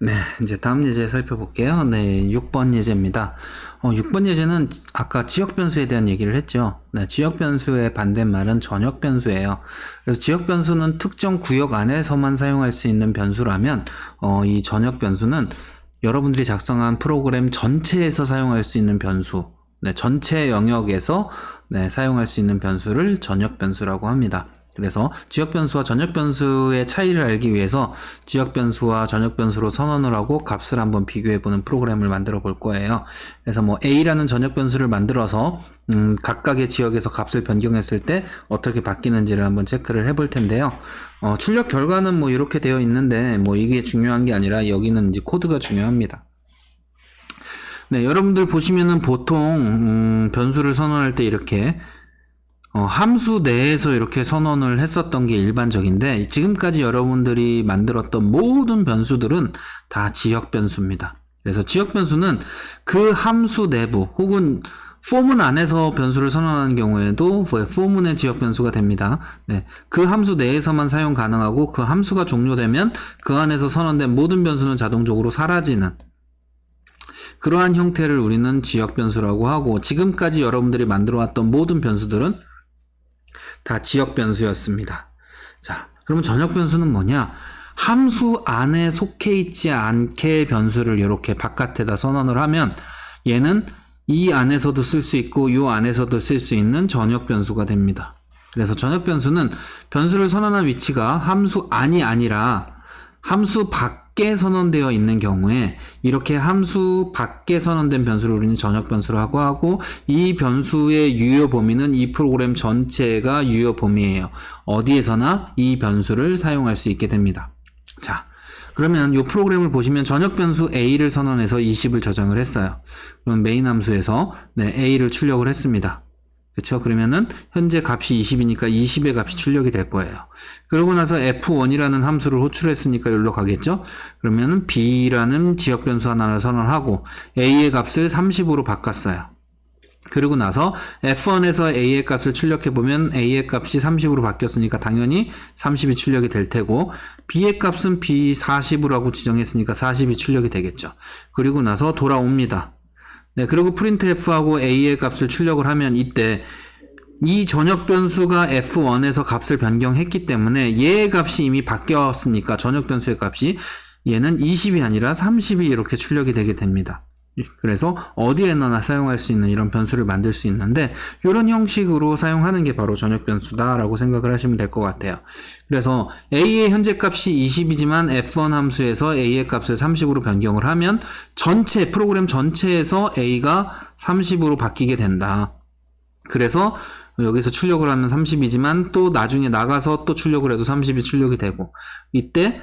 네, 이제 다음 예제 살펴볼게요. 네, 6번 예제입니다. 어, 6번 예제는 아까 지역 변수에 대한 얘기를 했죠. 네, 지역 변수의 반대말은 전역 변수예요. 그래서 지역 변수는 특정 구역 안에서만 사용할 수 있는 변수라면, 어, 이 전역 변수는 여러분들이 작성한 프로그램 전체에서 사용할 수 있는 변수, 네, 전체 영역에서 네, 사용할 수 있는 변수를 전역 변수라고 합니다. 그래서 지역 변수와 전역 변수의 차이를 알기 위해서 지역 변수와 전역 변수로 선언을 하고 값을 한번 비교해 보는 프로그램을 만들어 볼 거예요. 그래서 뭐 a라는 전역 변수를 만들어서 음, 각각의 지역에서 값을 변경했을 때 어떻게 바뀌는지를 한번 체크를 해볼 텐데요. 어, 출력 결과는 뭐 이렇게 되어 있는데 뭐 이게 중요한 게 아니라 여기는 이제 코드가 중요합니다. 네, 여러분들 보시면은 보통 음, 변수를 선언할 때 이렇게 어, 함수 내에서 이렇게 선언을 했었던 게 일반적인데 지금까지 여러분들이 만들었던 모든 변수들은 다 지역 변수입니다. 그래서 지역 변수는 그 함수 내부 혹은 포문 안에서 변수를 선언하는 경우에도 포문 의 지역 변수가 됩니다. 네, 그 함수 내에서만 사용 가능하고 그 함수가 종료되면 그 안에서 선언된 모든 변수는 자동적으로 사라지는 그러한 형태를 우리는 지역 변수라고 하고 지금까지 여러분들이 만들어 왔던 모든 변수들은 다 지역 변수였습니다. 자, 그러면 전역 변수는 뭐냐? 함수 안에 속해 있지 않게 변수를 이렇게 바깥에다 선언을 하면 얘는 이 안에서도 쓸 수 있고 이 안에서도 쓸 수 있는 전역 변수가 됩니다. 그래서 전역 변수는 변수를 선언한 위치가 함수 안이 아니라 함수 밖 에 선언되어 있는 경우에 이렇게 함수 밖에 선언된 변수를 우리는 전역 변수라고 하고 이 변수의 유효 범위는 이 프로그램 전체가 유효 범위예요. 어디에서나 이 변수를 사용할 수 있게 됩니다. 자, 그러면 이 프로그램을 보시면 전역 변수 a를 선언해서 20을 저장을 했어요. 그럼 메인 함수에서 네, a를 출력을 했습니다. 그렇죠? 그러면은 현재 값이 20이니까 20의 값이 출력이 될 거예요. 그러고 나서 f1이라는 함수를 호출했으니까 여기로 가겠죠? 그러면은 b라는 지역 변수 하나를 선언하고 a의 값을 30으로 바꿨어요. 그리고 나서 f1에서 a의 값을 출력해 보면 a의 값이 30으로 바뀌었으니까 당연히 30이 출력이 될 테고 b의 값은 b 40으로 지정했으니까 40이 출력이 되겠죠. 그리고 나서 돌아옵니다. 네, 그리고 printf하고 a의 값을 출력을 하면 이때 이 전역 변수가 f1에서 값을 변경했기 때문에 얘의 값이 이미 바뀌었으니까 전역 변수의 값이 얘는 20이 아니라 30이 이렇게 출력이 되게 됩니다. 그래서 어디에나 사용할 수 있는 이런 변수를 만들 수 있는데 이런 형식으로 사용하는 게 바로 전역 변수다라고 생각을 하시면 될 것 같아요. 그래서 a의 현재 값이 20이지만 f1 함수에서 a의 값을 30으로 변경을 하면 전체 프로그램 전체에서 a가 30으로 바뀌게 된다. 그래서 여기서 출력을 하면 30이지만 또 나중에 나가서 또 출력을 해도 30이 출력이 되고 이때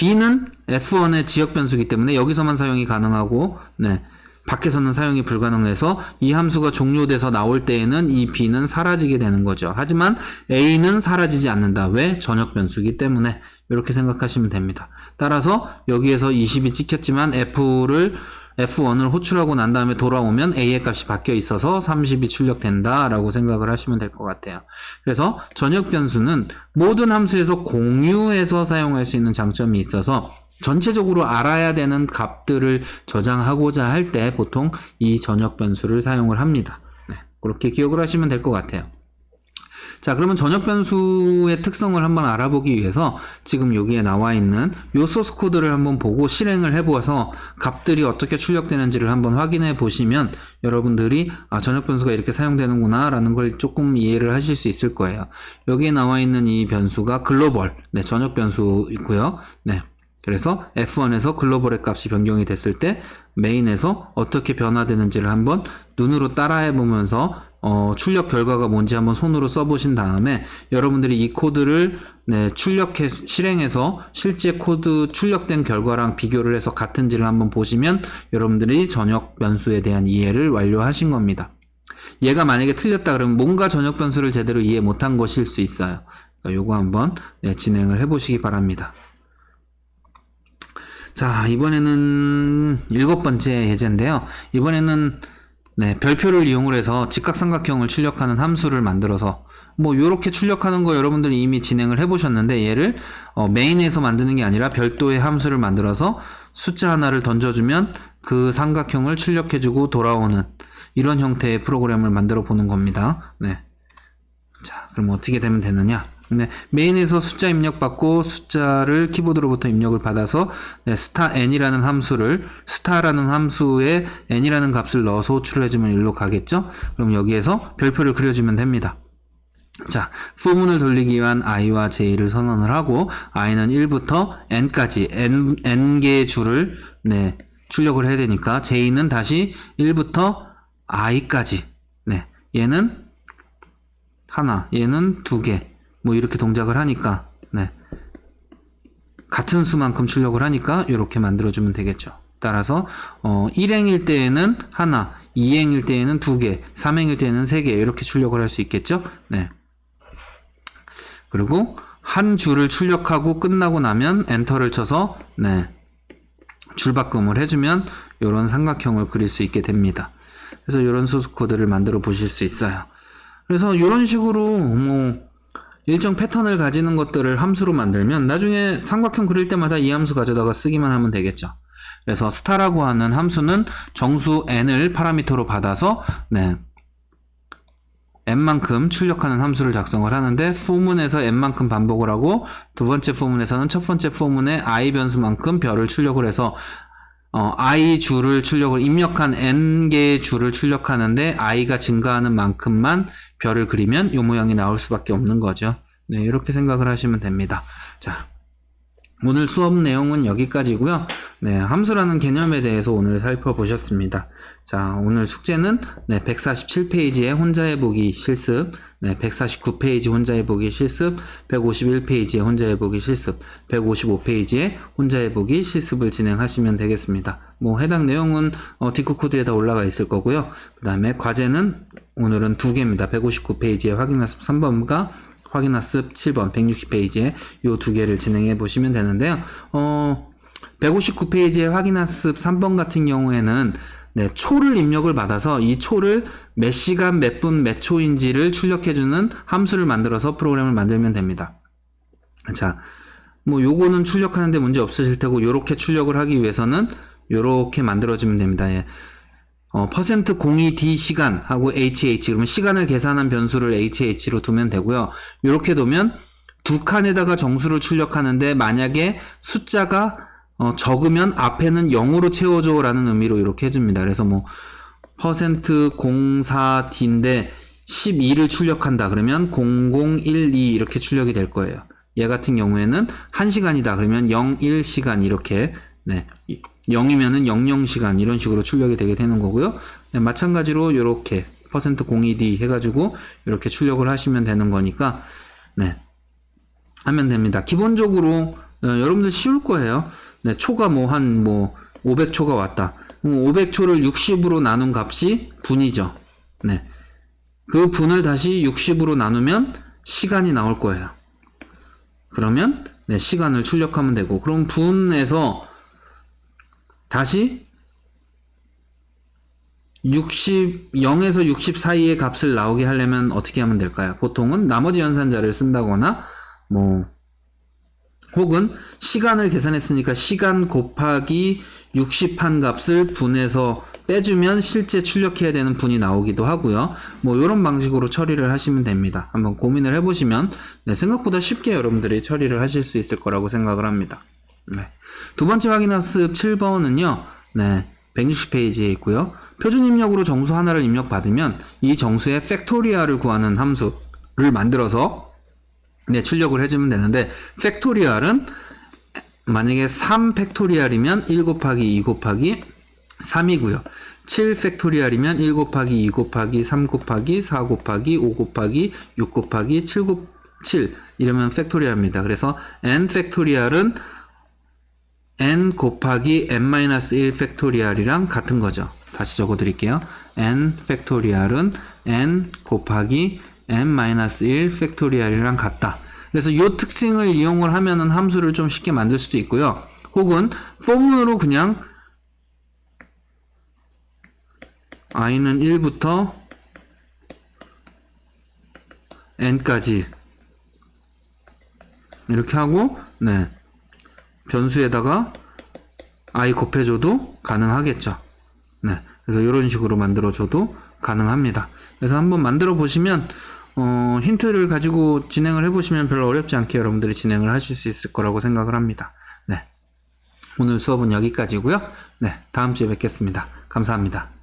b는 f1의 지역 변수이기 때문에 여기서만 사용이 가능하고 네. 밖에서는 사용이 불가능해서 이 함수가 종료돼서 나올 때에는 이 b는 사라지게 되는 거죠. 하지만 a는 사라지지 않는다. 왜? 전역 변수이기 때문에 이렇게 생각하시면 됩니다. 따라서 여기에서 20이 찍혔지만 f를 F1을 호출하고 난 다음에 돌아오면 A의 값이 바뀌어 있어서 30이 출력된다 라고 생각을 하시면 될 것 같아요. 그래서 전역 변수는 모든 함수에서 공유해서 사용할 수 있는 장점이 있어서 전체적으로 알아야 되는 값들을 저장하고자 할 때 보통 이 전역 변수를 사용을 합니다. 네, 그렇게 기억을 하시면 될 것 같아요. 자, 그러면 전역 변수의 특성을 한번 알아보기 위해서 지금 여기에 나와 있는 요 소스 코드를 한번 보고 실행을 해보아서 값들이 어떻게 출력되는지를 한번 확인해 보시면 여러분들이 아, 전역 변수가 이렇게 사용되는구나 라는 걸 조금 이해를 하실 수 있을 거예요. 여기에 나와 있는 이 변수가 글로벌, 네, 전역 변수이고요. 네. 그래서 F1에서 글로벌의 값이 변경이 됐을 때 메인에서 어떻게 변화되는지를 한번 눈으로 따라해 보면서 어, 출력 결과가 뭔지 한번 손으로 써보신 다음에 여러분들이 이 코드를 네, 출력해 실행해서 실제 코드 출력된 결과랑 비교를 해서 같은지를 한번 보시면 여러분들이 전역 변수에 대한 이해를 완료하신 겁니다. 얘가 만약에 틀렸다 그러면 뭔가 전역 변수를 제대로 이해 못한 것일 수 있어요. 그러니까 요거 한번 네, 진행을 해보시기 바랍니다. 자, 이번에는 일곱 번째 예제인데요. 이번에는 네, 별표를 이용을 해서 직각삼각형을 출력하는 함수를 만들어서 뭐 요렇게 출력하는 거 여러분들이 이미 진행을 해보셨는데 얘를 어, 메인에서 만드는 게 아니라 별도의 함수를 만들어서 숫자 하나를 던져주면 그 삼각형을 출력해주고 돌아오는 이런 형태의 프로그램을 만들어 보는 겁니다. 네. 자, 그럼 어떻게 되면 되느냐? 네, 메인에서 숫자 입력받고 숫자를 키보드로부터 입력을 받아서 네, 스타 n이라는 함수를 스타라는 함수에 n이라는 값을 넣어서 호출해주면 일로 가겠죠? 그럼 여기에서 별표를 그려주면 됩니다. 자, 포문을 돌리기 위한 i와 j를 선언을 하고 i는 1부터 n까지 n n 개의 줄을 네, 출력을 해야 되니까 j는 다시 1부터 i까지 네, 얘는 하나, 얘는 두 개. 뭐 이렇게 동작을 하니까 네. 같은 수만큼 출력을 하니까 이렇게 만들어주면 되겠죠. 따라서 어, 1행일 때에는 하나, 2행일 때에는 두 개, 3행일 때에는 세 개 이렇게 출력을 할 수 있겠죠. 네. 그리고 한 줄을 출력하고 끝나고 나면 엔터를 쳐서 네. 줄바꿈을 해주면 이런 삼각형을 그릴 수 있게 됩니다. 그래서 이런 소스 코드를 만들어 보실 수 있어요. 그래서 이런 식으로 뭐 일정 패턴을 가지는 것들을 함수로 만들면 나중에 삼각형 그릴 때마다 이 함수 가져다가 쓰기만 하면 되겠죠. 그래서 스타라고 하는 함수는 정수 n을 파라미터로 받아서 네. n만큼 출력하는 함수를 작성을 하는데 포문에서 n만큼 반복을 하고 두 번째 포문에서는 첫 번째 포문에 i 변수만큼 별을 출력을 해서 어, i 줄을 출력을 입력한 n 개의 줄을 출력하는데 i가 증가하는 만큼만 별을 그리면 이 모양이 나올 수밖에 없는 거죠. 네, 이렇게 생각을 하시면 됩니다. 자, 오늘 수업 내용은 여기까지고요. 네, 함수라는 개념에 대해서 오늘 살펴보셨습니다. 자, 오늘 숙제는 네, 147페이지의 혼자 해보기 실습, 네, 149페이지 혼자 해보기 실습, 151페이지의 혼자 해보기 실습, 155페이지의 혼자 해보기 실습을 진행하시면 되겠습니다. 뭐 해당 내용은 어, 디코 코드에 다 올라가 있을 거고요. 그 다음에 과제는 오늘은 두 개입니다. 159페이지의 확인 학습 3번과 확인학습 7번 160페이지에 요 두 개를 진행해 보시면 되는데요. 어, 159페이지의 확인학습 3번 같은 경우에는 네, 초를 입력을 받아서 이 초를 몇 시간, 몇 분, 몇 초인지를 출력해주는 함수를 만들어서 프로그램을 만들면 됩니다. 자, 뭐 요거는 출력하는데 문제 없으실 테고 요렇게 출력을 하기 위해서는 요렇게 만들어주면 됩니다. 예. 어, 퍼센트 02d 시간 하고 hh 그러면 시간을 계산한 변수를 hh로 두면 되고요. 이렇게 두면 두 칸에다가 정수를 출력하는데 만약에 숫자가 어, 적으면 앞에는 0으로 채워줘 라는 의미로 이렇게 해줍니다. 그래서 뭐 퍼센트 04d인데 12를 출력한다 그러면 0012 이렇게 출력이 될 거예요. 얘 같은 경우에는 1시간이다 그러면 01시간 이렇게 네. 0이면은 00시간 이런 식으로 출력이 되게 되는 거고요. 네, 마찬가지로 이렇게 퍼센트 02d 해가지고 이렇게 출력을 하시면 되는 거니까 네 하면 됩니다. 기본적으로 어, 여러분들 쉬울 거예요. 네, 초가 뭐한뭐 500초가 왔다. 500초를 60으로 나눈 값이 분이죠. 네. 그 분을 다시 60으로 나누면 시간이 나올 거예요. 그러면 네, 시간을 출력하면 되고 그럼 분에서 다시 60, 0에서 60 사이의 값을 나오게 하려면 어떻게 하면 될까요? 보통은 나머지 연산자를 쓴다거나, 뭐, 혹은 시간을 계산했으니까 시간 곱하기 60한 값을 분해서 빼주면 실제 출력해야 되는 분이 나오기도 하고요. 뭐 이런 방식으로 처리를 하시면 됩니다. 한번 고민을 해보시면 네, 생각보다 쉽게 여러분들이 처리를 하실 수 있을 거라고 생각을 합니다. 네. 두 번째 확인 학습 7번은요. 네. 160페이지에 있고요. 표준 입력으로 정수 하나를 입력받으면 이 정수의 팩토리아를 구하는 함수를 만들어서 네, 출력을 해주면 되는데 팩토리알은 만약에 3 팩토리알이면 1 곱하기 2 곱하기 3이고요. 7 팩토리알이면 1 곱하기 2 곱하기 3 곱하기 4 곱하기 5 곱하기 6 곱하기 7 곱, 7 이러면 팩토리알입니다. 그래서 n 팩토리알은 n 곱하기 n-1 팩토리알이랑 같은 거죠. 다시 적어 드릴게요. n 팩토리알은 n 곱하기 n-1 팩토리알이랑 같다. 그래서 이 특징을 이용을 하면은 함수를 좀 쉽게 만들 수도 있고요. 혹은 폼으로 그냥 i는 1부터 n까지 이렇게 하고 네 변수에다가 i 곱해줘도 가능하겠죠. 네 그래서 이런 식으로 만들어줘도 가능합니다. 그래서 한번 만들어 보시면 어, 힌트를 가지고 진행을 해보시면 별로 어렵지 않게 여러분들이 진행을 하실 수 있을 거라고 생각을 합니다. 네 오늘 수업은 여기까지고요. 네 다음 주에 뵙겠습니다. 감사합니다.